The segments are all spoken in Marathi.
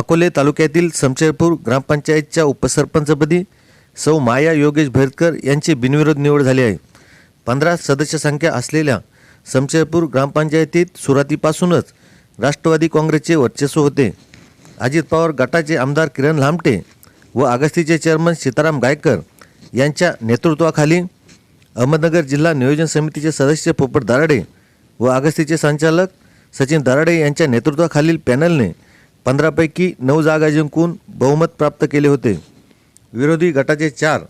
अकोले तालुक्यातील समशेरपूर ग्रामपंचायतच्या उपसरपंचपदी सौ माया योगेश भैरकर यांची बिनविरोध निवड झाली आहे. पंधरा सदस्य संख्या असलेल्या समशेरपूर ग्रामपंचायतीत सुरुवातीपासूनच राष्ट्रवादी काँग्रेसचे वर्चस्व होते. अजित पवार गटाचे आमदार किरण लामटे व आगस्तीचे चेअरमन सीताराम गायकर यांच्या नेतृत्वाखाली अहमदनगर जिल्हा नियोजन समितीचे सदस्य पोपट दाराडे व आगस्तीचे संचालक सचिन दाराडे यांच्या नेतृत्वाखालील पॅनलने पंधरापैकी नऊ जागा जिंकून बहुमत प्राप्त केले होते. विरोधी गटाचे चार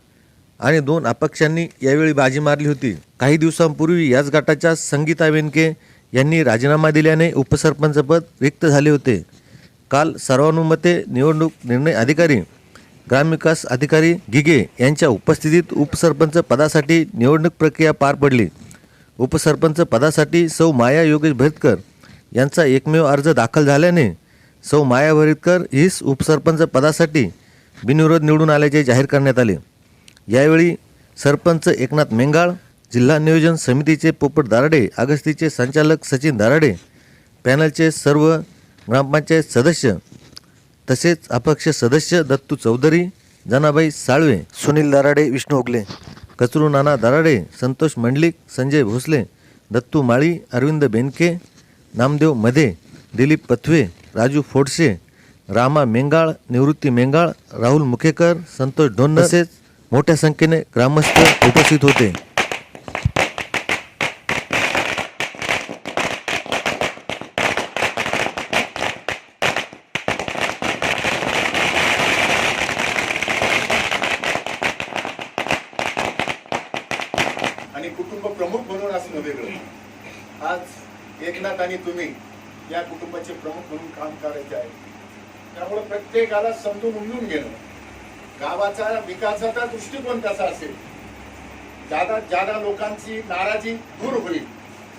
आणि दोन अपक्षांनी यावेळी बाजी मारली होती. काही दिवसांपूर्वी याच गटाच्या संगीता वेनके यांनी राजीनामा दिल्याने उपसरपंचपद रिक्त झाले होते. काल सर्वानुमते निवडणूक निर्णय अधिकारी ग्रामविकास अधिकारी गिगे यांच्या उपस्थितीत उपसरपंच पदासाठी निवडणूक प्रक्रिया पार पडली. उपसरपंच पदासाठी सौ माया योगेश भैरतकर यांचा एकमेव अर्ज दाखल झाल्याने सौ माया भैरतकर हीच उपसरपंच पदासाठी बिनविरोध निवडून आल्याचे जाहीर करण्यात आले. यावेळी सरपंच एकनाथ मेंगाळ जिल्हा नियोजन समितीचे पोपट दाराडे आगस्तीचे संचालक सचिन दाराडे पॅनलचे सर्व ग्रामपंचायत सदस्य तसेच अपक्ष सदस्य दत्तू चौधरी जनाबाई साळवे सुनील दाराडे विष्णू ओगले. कचरू नाना दाराडे संतोष मंडलिक संजय भोसले दत्तू माळी अरविंद बेनके नामदेव मधे दिलीप पथवे राजू फोडसे रामा मेंगाळ निवृत्ती मेंगाळ राहुल मुखेकर संतोष ढोन तसेच मोठ्या संख्येने ग्रामस्थ उपस्थित होते. आणि कुटुंब प्रमुख म्हणून असणं वेगळं आज एकनाथ आणि तुम्ही या कुटुंबाचे प्रमुख म्हणून काम करायचे आहे. त्यामुळे प्रत्येकाला समजून उमजून घेणं गावाचा विकासाचा दृष्टिकोन कसा असेल ज्यादा ज्यादा लोकांची नाराजी दूर होईल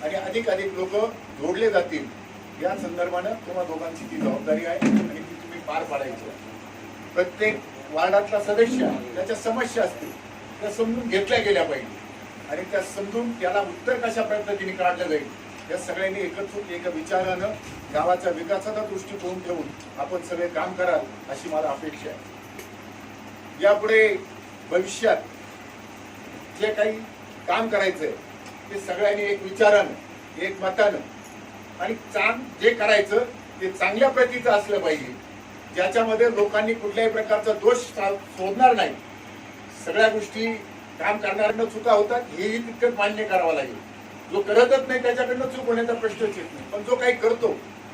आणि अधिक अधिक लोक जोडले जातील या संदर्भानं तुम्हा दोघांची ती जबाबदारी आहे आणि ती तुम्ही पार पाडायची प्रत्येक वार्डातला सदस्य त्याच्या समस्या असतील त्या समजून घेतल्या गेल्या पाहिजे. आणि त्या समजून त्याला उत्तर कशा पद्धतीने काढलं जाईल या सगळ्यांनी एकत्रित एका विचारानं गावाच्या विकासाचा दृष्टिकोन ठेवून आपण सगळे काम कराल अशी मला अपेक्षा आहे. यापुढे भविष्यात जे काही काम करायचंय ते सगळ्यांनी एक विचारानं एक मतानं आणि चांग जे करायचं ते चांगल्या प्रतीचं असलं पाहिजे. ज्याच्यामध्ये लोकांनी कुठल्याही प्रकारचा दोष सोडणार शोधणार नाही. सगळ्या गोष्टी काम करणाऱ्यांना चुका होतात हेही तितकंच मान्य करावं लागेल. जो करतच नाही त्याच्याकडनं चूक होण्याचा प्रश्नच येत नाही. पण जो काही करतो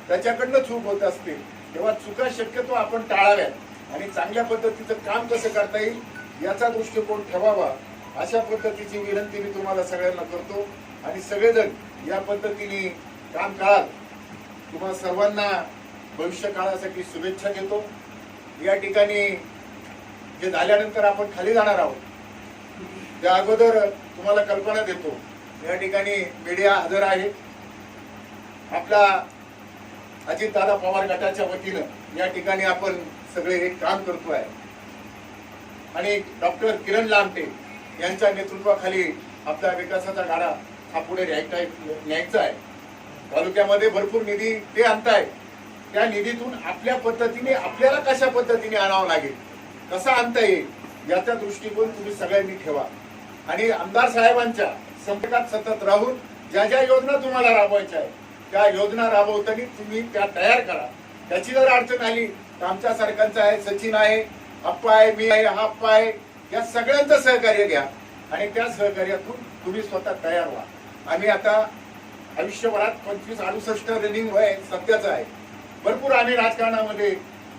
त्याच्याकडनं चूक होत असते. तेव्हा चुका शक्यतो आपण टाळाव्यात. आणि चांगल्या पद्धतीचं काम कसं करता येईल याचा दृष्टिकोन ठेवावा. अशा पद्धतीची विनंती मी तुम्हाला सगळ्यांना करतो. आणि सगळेजण या पद्धतीने काम काळात तुम्हाला सर्वांना भविष्य काळासाठी शुभेच्छा देतो. या ठिकाणी जे झाल्यानंतर आपण खाली जाणार आहोत त्या अगोदर तुम्हाला कल्पना देतो. या ठिकाणी मीडिया हजर आहे. आपला अजितदादा पवार गटाच्या वतीनं या ठिकाणी आपण सगळे हे काम करतो आहे. आणि डॉक्टर किरण लामटे यांच्या नेतृत्वाखाली आपला विकासाचा गाडा हा पुढे न्यायचा न्यायचा आहे. तालुक्यामध्ये भरपूर निधी ते आणताय. त्या निधीतून आपल्या पद्धतीने आपल्याला कशा पद्धतीने आणावं लागेल? कसा आणता येईल? याचा दृष्टिकोन तुम्ही सगळ्यांनी ठेवा. आणि आमदार साहेबांच्या संपर्कात सतत राहून ज्या ज्या योजना तुम्हाला राबवायच्या आहेत त्या योजना राबवताना तुम्ही त्या तयार करा. त्याची जर अडचण आली तर आमच्या सरकारचं आहे सचिन आहे अप्पा आहे मी आहे हा अप्पा आहे या सगळ्यांचं सहकार्य घ्या. आणि त्या सहकार्यातून तुम्ही स्वतः तयार व्हा. आम्ही आता आयुष्यभरात पंचवीस अडुसष्ट रनिंग वय सध्याचं आहे. भरपूर आम्ही राजकारणामध्ये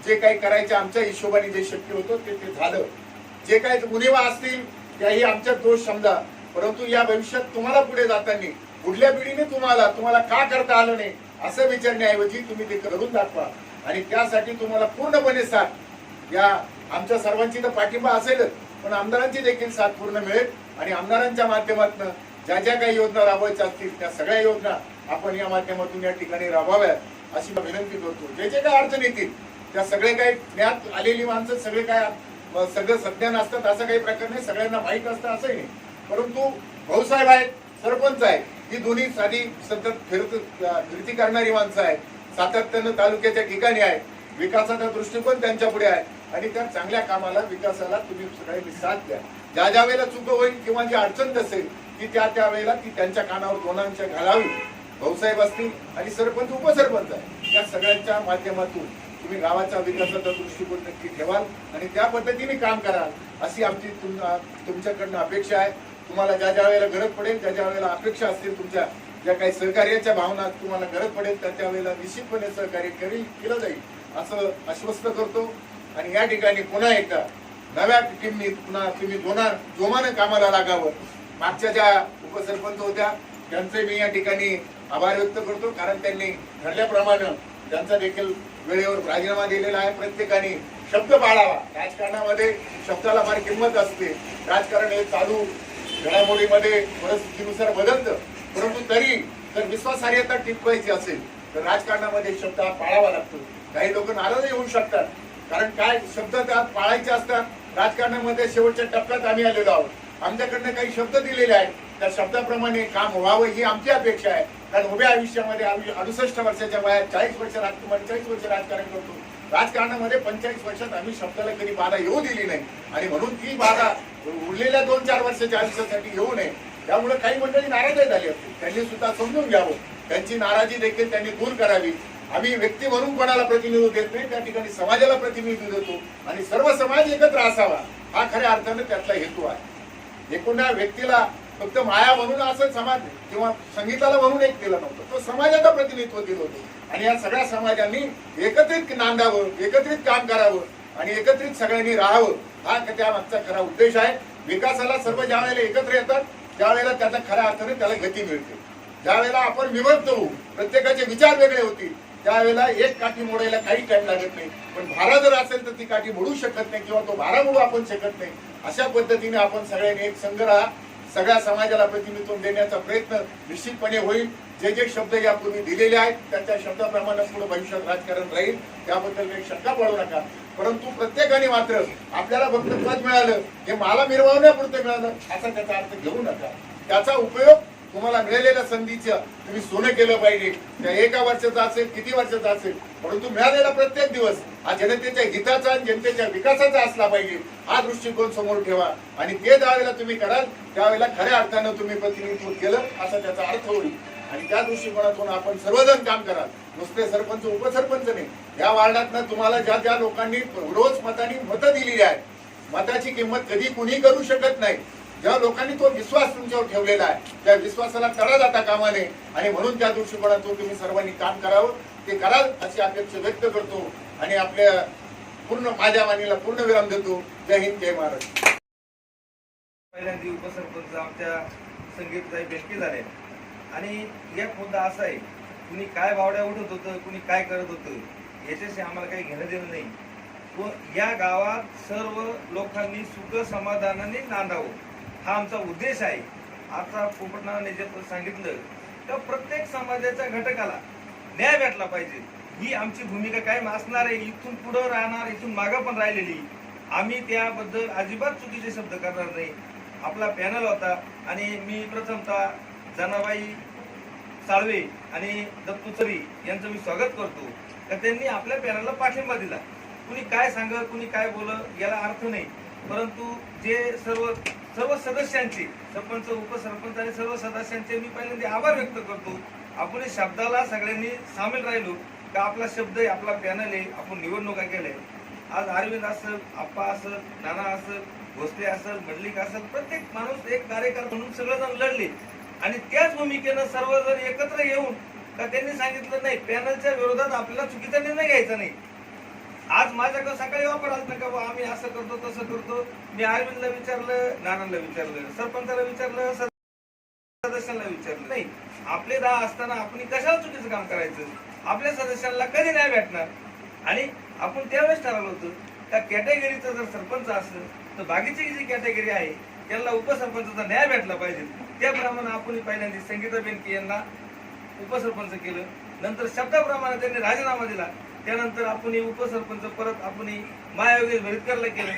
जे काही करायचे आमच्या हिशोबाने जे शक्य होतं ते ते झालं. जे काही उणिवा असतील त्याही आमच्या दोष समजा. परंतु या भविष्यात तुम्हाला पुढे जाताना पुढल्या पिढीने तुम्हाला तुम्हाला का करता आलं नाही असं विचारण्याऐवजी तुम्ही ते करून दाखवा. आणि त्यासाठी तुम्हाला पूर्णपणे साथ. या आमच्या सर्वांची तर पाठिंबा असेलच पण आमदारांची देखील साथ पूर्ण मिळेल. आणि आमदारांच्या माध्यमातून ज्या ज्या काही योजना राबवायच्या असतील त्या सगळ्या योजना आपण या माध्यमातून या ठिकाणी राबवाव्यात अशी मी विनंती करतो. जे जे काही अडचण येतील त्या सगळे काही ज्ञात आलेली माणसं सगळे काय सगळं सज्ञान असतात असं काही प्रकार नाही. सगळ्यांना माहीत असतं असंही नाही. परंतु भाऊसाहेब आहेत सरपंच आहे ही दोन्ही साधी सतत फिरत फिरती करणारी माणसं आहेत. सातत्यानं तालुक्याच्या ठिकाणी आहेत. विकासाचा दृष्टिकोन त्यांच्या पुढे आहे. आणि त्या चांगल्या कामाला विकासाला तुम्ही सगळ्यांनी साथ द्या. ज्या ज्या वेळेला चुक होईल किंवा जी अडचण असेल ती त्या त्या वेळेला ती त्यांच्या कानावर दोनांच्या घालावी. भाऊसाहेब असतील आणि सरपंच उपसरपंच आहे या सगळ्यांच्या माध्यमातून तुम्ही गावाच्या विकासाचा दृष्टिकोन नक्की ठेवाल आणि त्या पद्धतीने काम कराल अशी आमची तुम- तुमच्याकडनं अपेक्षा आहे. तुम्हाला ज्या ज्या वेळेला गरज पडेल ज्या ज्या वेळेला अपेक्षा असतील तुमच्या ज्या काही सहकार्याच्या भावना तुम्हाला गरज पडेल त्या त्यावेळेला निश्चितपणे सहकार्य करील केलं जाईल असं आश्वस्त करतो. आणि या ठिकाणी पुन्हा एकदा नव्या टीमनी पुन्हा तुम्ही जोना जोमानं कामाला लागावं. मागच्या ज्या उपसरपंच होत्या त्यांचे मी या ठिकाणी आभार व्यक्त करतो कारण त्यांनी ठरल्याप्रमाणे त्यांचा देखील वेळेवर राजीनामा दिलेला आहे प्रत्येकाने. शब्द पाळावा. राजकारणामध्ये शब्दाला फार किंमत असते. राजकारण हे चालू घडामोडीमध्ये परिस्थितीनुसार बदलतं. परंतु तरी जर विश्वासार्हता टिकवायची असेल तर राजकारणामध्ये शब्द हा पाळावा लागतो. काही लोक नाराज होऊ शकतात. कारण काय? शब्द त्यात पाळायचे असतात. राजकारणामध्ये शेवटच्या टप्प्यात आम्ही आलेलो आहोत. आमच्याकडनं काही शब्द दिलेले आहेत. त्या शब्दाप्रमाणे काम व्हावं ही आमची अपेक्षा आहे. कारण उभ्या आयुष्यामध्ये आम्ही अडुसष्ट वर्षाच्या वयात चाळीस वर्ष राज पंचेचाळीस वर्ष राजकारण करतो. राजकारणामध्ये पंचेचाळीस वर्षात आम्ही शब्दाला कधी बाधा येऊ दिली नाही. आणि म्हणून ती बाधा उरलेल्या दोन चार वर्षाच्या आयुष्यासाठी येऊ नये. त्यामुळे काही मंडळी नाराज झाली असतील. त्यांनी सुद्धा समजून घ्यावं. त्यांची नाराजी देखील त्यांनी दूर करावी. आम्ही व्यक्ती म्हणून कोणाला प्रतिनिधित्व देत नाही त्या ठिकाणी समाजाला प्रतिनिधित्व देतो. आणि सर्व समाज एकत्र असावा. हा खऱ्या अर्थाने त्यातला हेतू आहे. एकूणा व्यक्तीला फक्त माया म्हणून असं समाज किंवा संगीताला म्हणून एक केलं नव्हतं. तो समाजाचं प्रतिनिधित्व दिलं होतं. आणि या सगळ्या समाजांनी एकत्रित नांदावं एकत्रित काम करावं आणि एकत्रित सगळ्यांनी राहावं. हा त्या मागचा खरा उद्देश आहे. विकासाला सर्व ज्या वेळेला एकत्र येतात त्यावेळेला त्याचा खऱ्या अर्थाने त्याला गती मिळते. ज्यावेळेला आपण विभक्त होऊ प्रत्येकाचे विचार वेगळे होतील त्यावेळेला एक काठी मोडायला काही टाइम लागत नाही. पण भारा जर असेल तर ती काठी मोडू शकत नाही किंवा तो भारा मोडू आपण शकत नाही. अशा पद्धतीने आपण सगळ्यांनी एक संग्रह सगळ्या समाजाला प्रतिनिधित्व देण्याचा प्रयत्न निश्चितपणे होईल. जे जे शब्द यापूर्वी दिलेले आहेत त्या त्या शब्दाप्रमाणे पुढे भविष्यात राजकारण राहील. त्याबद्दल काही शंका पडू नका. परंतु प्रत्येकाने मात्र आपल्याला फक्त पद मिळालं हे मला मिरवण्यापुरतं मिळालं असा त्याचा अर्थ घेऊ नका. त्याचा उपयोग तुम्हाला मिळालेल्या संधीचं तुम्ही सोनं केलं पाहिजे. त्या एका वर्षाचा असेल किती वर्षाचा असेल परंतु मिळालेला प्रत्येक दिवस हा जनतेच्या हिताचा आणि जनतेच्या विकासाचा असला पाहिजे हा दृष्टिकोन समोर ठेवा. आणि ते ज्यावेळेला तुम्ही कराल त्यावेळेला खऱ्या अर्थानं तुम्ही प्रतिनिधित्व केलं असा त्याचा अर्थ होईल. आणि त्या दृष्टिकोनातून आपण सर्वजण काम कराल. नुसते सरपंच उपसरपंच नाही. या वार्डातनं तुम्हाला ज्या ज्या लोकांनी रोज मतांनी मतं दिलेली आहेत मताची किंमत कधी कुणी करू शकत नाही. ज्या लोकांनी तो विश्वास तुमच्यावर ठेवलेला आहे त्या विश्वासाला तडा जाता कामा नये. आणि म्हणून त्या दृष्टिकोनातून तुम्ही सर्वांनी काम करावं. ते कराल अशी अपेक्षा व्यक्त करतो. आणि आपल्या पूर्ण माझ्या वाणीला पूर्ण विराम देतो. जय हिंद जय महाराष्ट्र. पहिल्यांदा उपसरपंच आमच्या संगीतताई बेटके झाले आणि एक मुद्दा असा आहे कुणी काय बावड्या उठत होतं कुणी काय करत होतं याच्याशी आम्हाला काही घेणं देणं नाही. व या गावात सर्व लोकांनी सुख समाधानाने नांदावं हा आमचा उद्देश आहे. आता पोपटनाने जे सांगितलं तर प्रत्येक समाजाच्या घटकाला न्याय भेटला पाहिजे. ही आमची भूमिका कायम असणार आहे. इथून पुढं राहणार इथून मागं पण राहिलेली. आम्ही त्याबद्दल अजिबात चुकीचे शब्द करणार नाही. आपला पॅनल होता आणि मी प्रथमतः जनाबाई साळवे आणि दत्तुचरी यांचं मी स्वागत करतो. तर त्यांनी आपल्या पॅनलला पाठिंबा दिला. कुणी काय सांग कुणी काय बोल याला अर्थ नाही. परंतु जे सर्व सर्व सदस्यांचे सरपंच उपसरपंच आणि सर्व सदस्यांचे मी पहिल्यांदा आभार व्यक्त करतो. आपण शब्दाला सगळ्यांनी सामील राहिलो का आपला शब्द आहे आपला पॅनल आहे आपण निवडणुका केल्या. आज अरविंद असल आप्पा असल नाना असल भोसले असल मंडलिक असल प्रत्येक माणूस एक कार्यकर्ता म्हणून सगळेजण लढले. आणि त्याच भूमिकेनं सर्वजण एकत्र येऊन का त्यांनी सांगितलं नाही पॅनलच्या विरोधात आपल्याला चुकीचा निर्णय घ्यायचा नाही. आज माझ्याकडे सकाळी वापर आला का बुवा आम्ही असं करतो तसं करतो. मी अरविंदला विचारलं नानांना विचारलं सरपंचाला विचारलं सदस्यांना विचारलं. नाही आपले दहा असताना आपण कशाला चुकीचं काम करायचं? आपल्या सदस्यांना कधी नाही भेटणार? आणि आपण त्यावेळेस ठरवलं होतं त्या कॅटेगरीचं जर सरपंच असलं तर बाकीची जी कॅटेगरी आहे त्यांना उपसरपंचाचा न्याय भेटला पाहिजे. त्याप्रमाणे आपण पहिल्यांदा संगीता बेनके यांना उपसरपंच केलं. नंतर शब्दाप्रमाणे त्यांनी राजीनामा दिला. त्यानंतर आपण उपसरपंच परत आपण हे महायोगेश भरितकरला केलं.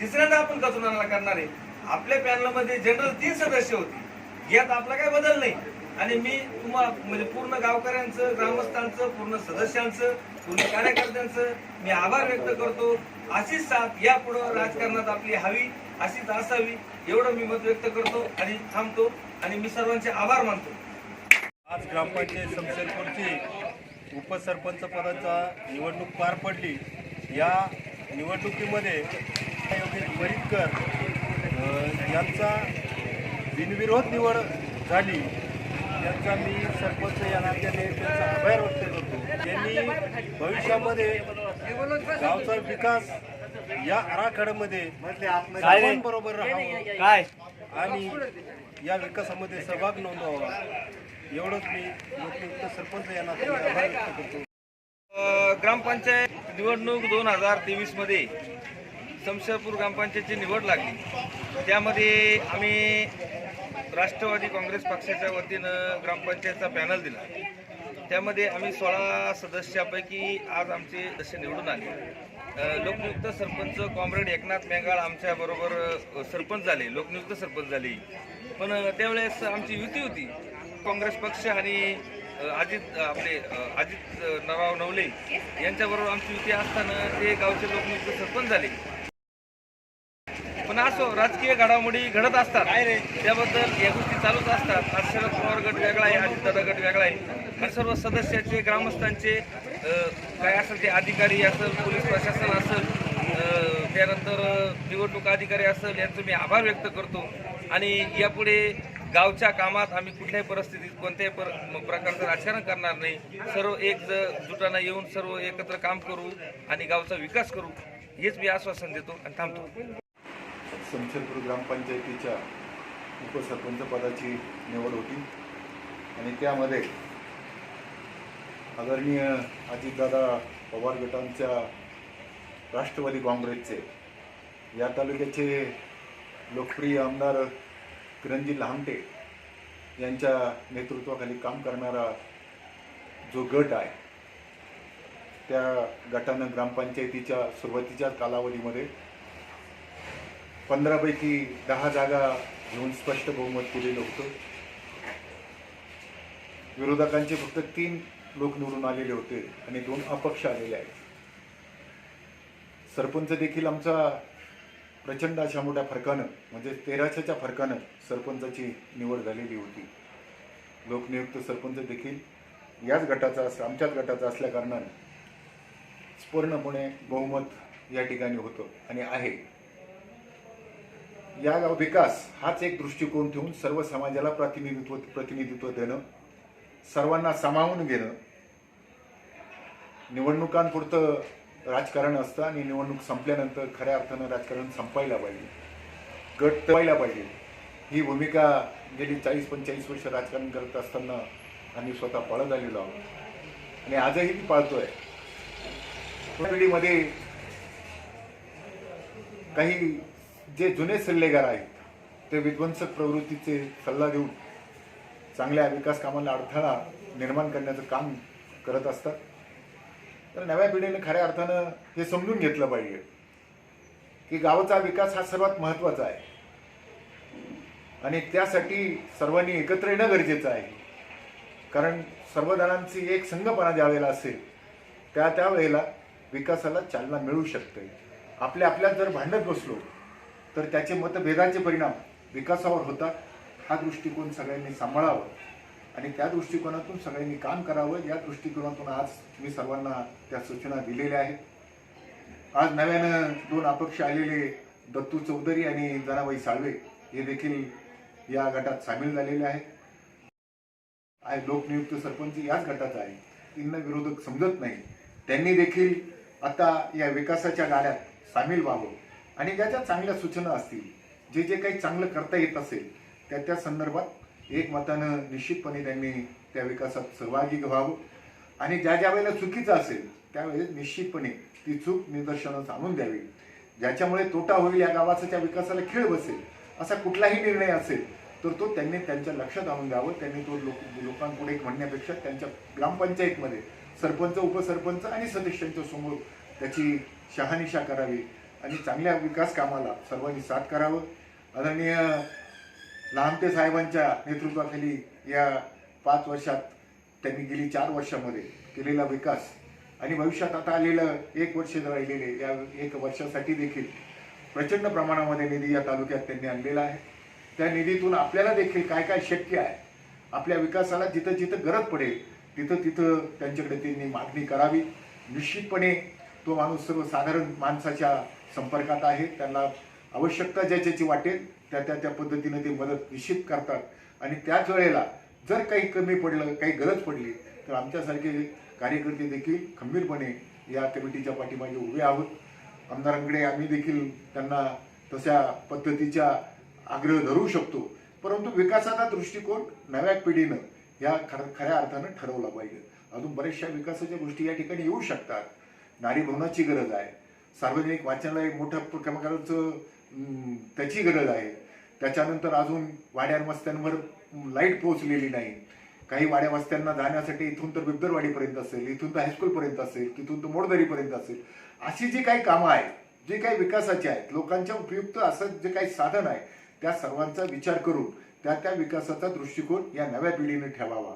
तिसऱ्यांदा आपण कचुनाला करणार आहे. आपल्या पॅनलमध्ये जनरल तीन सदस्य होते. यात आपला काय बदल नाही. आणि मी तुम्हाला म्हणजे पूर्ण गावकऱ्यांचं ग्रामस्थांचं पूर्ण सदस्यांचं पूर्ण कार्यकर्त्यांचं मी आभार व्यक्त करतो. अशीच साथ यापुढं राजकारणात आपली हवी. अशीच असावी एवढं मी मत व्यक्त करतो आणि थांबतो आणि मी सर्वांचे आभार मानतो. आज ग्रामपंचायत शमशेरपूरची उपसरपंच पदाचा निवडणूक पार पडली. या निवडणुकीमध्ये योगेश परितकर यांचा बिनविरोध निवड झाली. त्यांचा मी सरपंच या नात्याने त्यांचा आभार व्यक्त करतो. त्यांनी भविष्यामध्ये गावचा विकास या आराखड्यामध्ये बरोबर राहावं. काय? आणि या विकासामध्ये सहभाग नोंदवावा. एवढंच मी लोकयुक्त सरपंच यांना आभार व्यक्त करतो. ग्रामपंचायत निवडणूक दोन हजार तेवीसमध्ये शमशेरपूर ग्रामपंचायतची निवड लागली. त्यामध्ये आम्ही राष्ट्रवादी काँग्रेस पक्षाच्या वतीनं ग्रामपंचायतचा पॅनल दिला. त्यामध्ये आम्ही सोळा सदस्यापैकी आज आमचे सदस्य निवडून आले. लोकनियुक्त सरपंच कॉम्रेड एकनाथ मेंगाळ आमच्याबरोबर सरपंच झाले लोकनियुक्त सरपंच झाले. पण त्यावेळेस आमची युती होती. काँग्रेस पक्ष आणि अजित आपले अजित नवाव नराव नवले यांच्याबरोबर आमची युती असताना ते गावचे लोकनियुक्त सरपंच झाले. असो राजकीय घडामोडी घडत असतात. त्याबद्दल या गोष्टी चालूच असतात. आज शरद पवार गट वेगळा आहे अजितदादा गट वेगळा आहे. आणि सर्व सदस्याचे ग्रामस्थांचे काय असेल ते अधिकारी असेल पोलीस प्रशासन असेल त्यानंतर निवडणूक अधिकारी असेल यांचं मी आभार व्यक्त करतो. आणि यापुढे गावच्या कामात आम्ही कुठल्याही परिस्थितीत कोणत्याही पर प्रकारचं राजकारण करणार नाही. सर्व एक जुटाना येऊन सर्व एकत्र काम करू आणि गावचा विकास करू हेच मी आश्वासन देतो आणि थांबतो. शमशेरपूर ग्रामपंचायतीच्या उपसरपंचपदाची निवड होती. आणि त्यामध्ये आदरणीय अजितदादा पवार गटांच्या राष्ट्रवादी काँग्रेसचे या तालुक्याचे लोकप्रिय आमदार किरणजी लहामटे यांच्या नेतृत्वाखाली काम करणारा जो गट आहे त्या गटानं ग्रामपंचायतीच्या सुरुवातीच्या कालावधीमध्ये पंधरापैकी दहा जागा घेऊन स्पष्ट बहुमत केलेलं होतं. विरोधकांचे फक्त तीन लोक निवडून आलेले होते आणि दोन अपक्ष आलेले आहेत. सरपंच देखील आमचा प्रचंड अशा मोठ्या फरकानं म्हणजे तेराशेच्या फरकानं सरपंचाची निवड झालेली होती. लोकनियुक्त सरपंच देखील याच गटाचा अस आमच्याच गटाचा असल्याकारणानं पूर्णपणे बहुमत या ठिकाणी होतं आणि आहे. या विकास हाच एक दृष्टिकोन ठेवून सर्व समाजाला प्रतिनिधित्व प्रतिनिधित्व देणं सर्वांना सामावून घेणं. निवडणुकांपुरतं राजकारण असतं आणि निवडणूक संपल्यानंतर खऱ्या अर्थानं राजकारण संपायला पाहिजे. गट व्हायला पाहिजे. ही भूमिका गेली चाळीस पंचेचाळीस वर्ष राजकारण करत असताना आम्ही स्वतः पाळत आलेलो आहोत. आणि आजही ती पाळतोय. पिढीमध्ये काही जे जुने सल्लेगार आहेत ते विध्वंसक प्रवृत्तीचे सल्ला देऊन चांगल्या विकास कामाला अडथळा निर्माण करण्याचं काम करत असतात. तर नव्या पिढीने खऱ्या अर्थानं हे समजून घेतलं पाहिजे की गावाचा विकास हा सर्वात महत्त्वाचा आहे. आणि त्यासाठी सर्वांनी एकत्र येणं गरजेचं आहे. कारण सर्वजणांची एक संघपणा ज्यावेळेला असेल त्या त्यावेळेला विकासाला चालना मिळू शकते. आपल्या आपल्यात जर भांडत बसलो तर त्याचे मतभेदाचे परिणाम विकासावर होतात हा दृष्टिकोन सगळ्यांनी सांभाळावं. आणि त्या दृष्टिकोनातून सगळ्यांनी काम करावं या दृष्टिकोनातून आज मी सर्वांना त्या सूचना दिलेल्या आहेत. आज नव्यानं दोन अपक्ष आलेले दत्तू चौधरी आणि जनाबाई साळवे हे देखील या गटात सामील झालेले आहेत. आहे लोकनियुक्त सरपंच याच गटाचा आहे त्यांना विरोधक समजत नाही. त्यांनी देखील आता या विकासाच्या गाड्यात सामील व्हावं. आणि ज्या ज्या चांगल्या सूचना असतील जे जे काही चांगलं करता येत असेल त्या त्या संदर्भात एकमतानं निश्चितपणे त्यांनी त्या विकासात सहभागी व्हावं. आणि ज्या ज्या वेळेला चुकीचं असेल त्यावेळेस निश्चितपणे ती चूक निदर्शनास आणून द्यावी. ज्याच्यामुळे तोटा होईल या गावाचा त्या विकासाला खेळ बसेल असा कुठलाही निर्णय असेल तर तो त्यांनी त्यांच्या लक्षात आणून द्यावं. त्यांनी तो लोक लोकांपुढे म्हणण्यापेक्षा त्यांच्या ग्रामपंचायतमध्ये सरपंच उपसरपंच आणि सदस्यांच्या समोर त्याची शहानिशा करावी. आणि चांगल्या विकास कामाला सर्वांनी साथ करावं. आदरणीय लहानते साहेबांच्या नेतृत्वाखाली या पाच वर्षात त्यांनी गेली चार वर्षामध्ये केलेला विकास आणि भविष्यात आता आलेलं एक वर्ष राहिलेले या एक वर्षासाठी देखील प्रचंड प्रमाणामध्ये निधी या तालुक्यात त्यांनी आणलेला आहे. त्या निधीतून आपल्याला देखील काय काय शक्य आहे आपल्या विकासाला जिथं जिथं गरज पडेल तिथं तिथं त्यांच्याकडे त्यांनी मागणी करावी. निश्चितपणे तो माणूस सर्वसाधारण माणसाच्या संपर्कात आहेत त्यांना आवश्यकता ज्या ज्याची वाटेल त्या त्या त्या पद्धतीने ते मदत निश्चित करतात. आणि त्याच वेळेला जर काही कमी पडलं काही गरज पडली तर आमच्यासारखे कार्यकर्ते देखील खंबीरपणे या कमिटीच्या पाठीमागे उभे आहोत. आमदारांकडे आम्ही देखील त्यांना तशा पद्धतीच्या आग्रह धरू शकतो. परंतु विकासाचा दृष्टिकोन नव्या पिढीनं या खर खऱ्या अर्थानं ठरवला पाहिजे. अजून बऱ्याचशा विकासाच्या गोष्टी या ठिकाणी येऊ शकतात. नारी भवनाची गरज आहे. सार्वजनिक वाचनालय मोठ्या प्रमाणाचं त्याची गरज आहे. त्याच्यानंतर अजून वाड्या वस्त्यांवर लाइट पोहोचलेली नाही. काही वाड्या वस्त्यांना जाण्यासाठी इथून तर बिबदरवाडीपर्यंत असेल इथून तर हायस्कूलपर्यंत असेल तिथून तर मोडदरीपर्यंत असेल. अशी जी काही कामं आहेत जे काही विकासाची आहेत लोकांच्या उपयुक्त असं जे काही साधन आहे त्या सर्वांचा विचार करून त्या त्या विकासाचा दृष्टिकोन या नव्या पिढीने ठेवावा.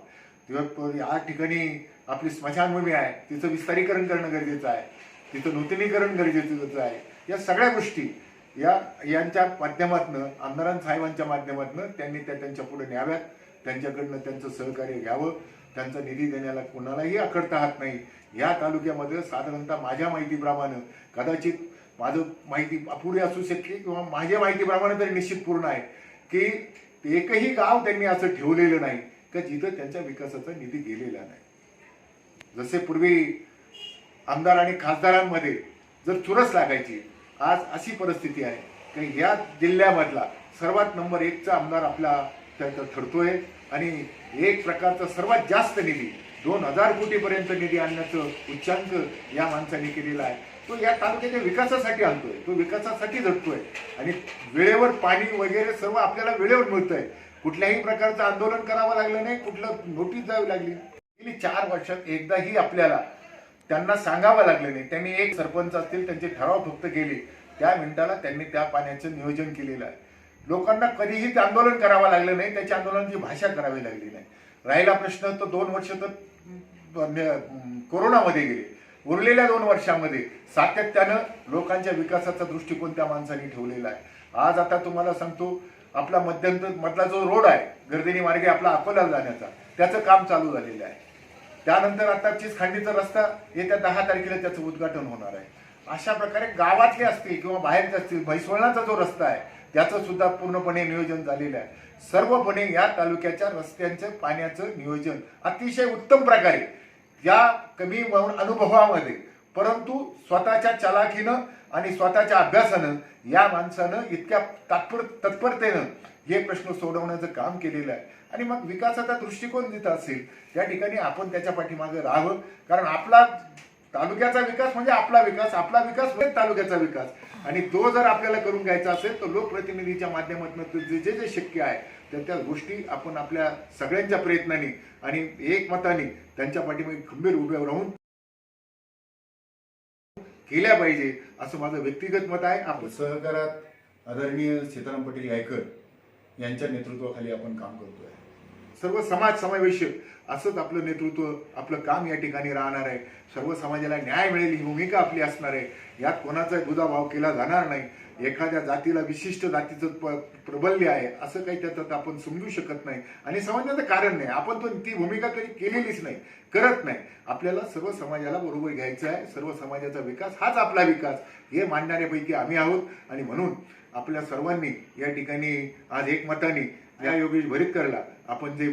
या ठिकाणी आपली स्मशानभूमी आहे तिचं विस्तारीकरण करणं गरजेचं आहे. तिथं नूतनीकरण गरजेचं आहे. या सगळ्या गोष्टी या यांच्या माध्यमातनं आमदारां साहेबांच्या माध्यमातनं त्यांनी त्या त्यांच्या पुढे न्याव्यात. त्यांच्याकडनं त्यांचं सहकार्य घ्यावं. त्यांचा निधी देण्याला कोणालाही अकडता हात नाही. या तालुक्यामध्ये साधारणतः माझ्या माहितीप्रमाणे कदाचित माझं माहिती अपुरी असू शकते किंवा माझ्या माहितीप्रमाणे तरी निश्चित पूर्ण आहे की एकही गाव त्यांनी असं ठेवलेलं नाही का जिथं त्यांच्या विकासाचा निधी गेलेला नाही. जसे पूर्वी आमदार आणि खासदारांमध्ये जर चुरस लागायची आज अशी परिस्थिती आहे. की या जिल्ह्यामधला सर्वात नंबर एकचा आमदार आपला त्यात ठरतोय. आणि एक प्रकारचा सर्वात जास्त निधी दोन हजार कोटीपर्यंत निधी आणण्याचं उच्चांक या माणसाने केलेला आहे. तो या तालुक्याच्या विकासासाठी आणतोय. तो विकासासाठी झटतोय आणि वेळेवर पाणी वगैरे सर्व आपल्याला वेळेवर मिळतंय. कुठल्याही प्रकारचं आंदोलन करावं लागलं नाही कुठलं नोटीस द्यावी लागली. गेली चार वर्षात एकदाही आपल्याला त्यांना सांगावं लागलं नाही. त्यांनी एक सरपंच असतील त्यांचे ठराव फक्त केले. त्या मिनिटाला त्यांनी त्या पाण्याचं नियोजन केलेलं आहे. लोकांना कधीही ते आंदोलन करावं लागलं नाही त्याच्या आंदोलनाची भाषा करावी लागली नाही. राहिला प्रश्न तर दोन वर्ष तर कोरोनामध्ये गेले. उरलेल्या दोन वर्षामध्ये सातत्यानं लोकांच्या विकासाचा दृष्टिकोन त्या माणसाने ठेवलेला आहे. आज आता तुम्हाला सांगतो आपला मध्यंतर मधला जो रोड आहे गर्दिनी मार्गे आपला अकोला जाण्याचा त्याचं काम चालू झालेलं आहे. त्यानंतर आता चिसखांडीचा रस्ता येत्या दहा तारखेला त्याचं उद्घाटन होणार आहे. अशा प्रकारे गावातले असतील किंवा बाहेरचे असतील भैसवळणाचा जो रस्ता आहे त्याचं सुद्धा पूर्णपणे नियोजन झालेलं आहे. सर्वपणे या तालुक्याच्या रस्त्यांचं पाण्याचं नियोजन अतिशय उत्तम प्रकारे या कमी अनुभवामध्ये परंतु स्वतःच्या चलाखीनं आणि स्वतःच्या अभ्यासानं या माणसानं इतक्या तात्पर तत्परतेनं हे प्रश्न सोडवण्याचं काम केलेलं आहे. आणि मग विकासाचा दृष्टिकोन जिथं असेल त्या ठिकाणी आपण त्याच्या पाठीमागे राहावं. कारण आपला तालुक्याचा विकास म्हणजे आपला विकास आपला विकास म्हणजे तालुक्याचा विकास. आणि तो जर आपल्याला करून घ्यायचा असेल तर लोकप्रतिनिधीच्या माध्यमातून जे जे जे शक्य आहे त्या त्या गोष्टी आपण आपल्या सगळ्यांच्या प्रयत्नांनी आणि एकमताने त्यांच्या पाठीमागे खंबीर उभे राहून केल्या पाहिजे असं माझं व्यक्तिगत मत आहे. आपण सहकारात आदरणीय सीताराम पाटील गायकर यांच्या नेतृत्वाखाली आपण काम करतोय. सर्व समाज समावेशक. असंच आपलं नेतृत्व आपलं काम या ठिकाणी राहणार आहे. सर्व समाजाला न्याय मिळेल ही भूमिका आपली असणार आहे. यात कोणाचा दुधाभाव केला जाणार नाही. एखाद्या जातीला विशिष्ट जातीचं प- प्रबल्य आहे असं काही त्याच्यात आपण समजू शकत नाही. आणि समजण्याचं कारण नाही. आपण तो ती भूमिका कधी केलेलीच नाही करत नाही. आपल्याला सर्व समाजाला बरोबर घ्यायचं आहे. सर्व समाजाचा विकास हाच आपला विकास. हे मांडणाऱ्यापैकी आम्ही आहोत. आणि म्हणून आपल्या सर्वांनी या ठिकाणी आज एकमताने या योगेश भरितकरला आपण जे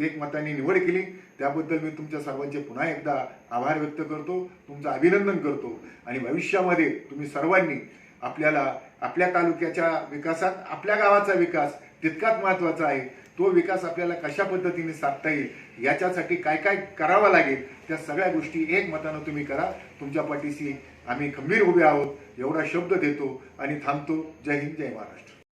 एक मताने निवड केली त्याबद्दल मी तुमच्या सर्वांचे पुन्हा एकदा आभार व्यक्त करतो तुमचं अभिनंदन करतो. आणि भविष्यामध्ये तुम्ही सर्वांनी आपल्याला आपल्या तालुक्याच्या विकासात आपल्या गावाचा विकास तितकाच महत्त्वाचा आहे. तो विकास आपल्याला कशा पद्धतीने साधता येईल याच्यासाठी काय काय करावं लागेल त्या सगळ्या गोष्टी एक मतानं तुम्ही करा. तुमच्या पाठीशी आम्ही खंबीर उभे आहोत एवढा शब्द देतो आणि थांबतो. जय हिंद जय महाराष्ट्र.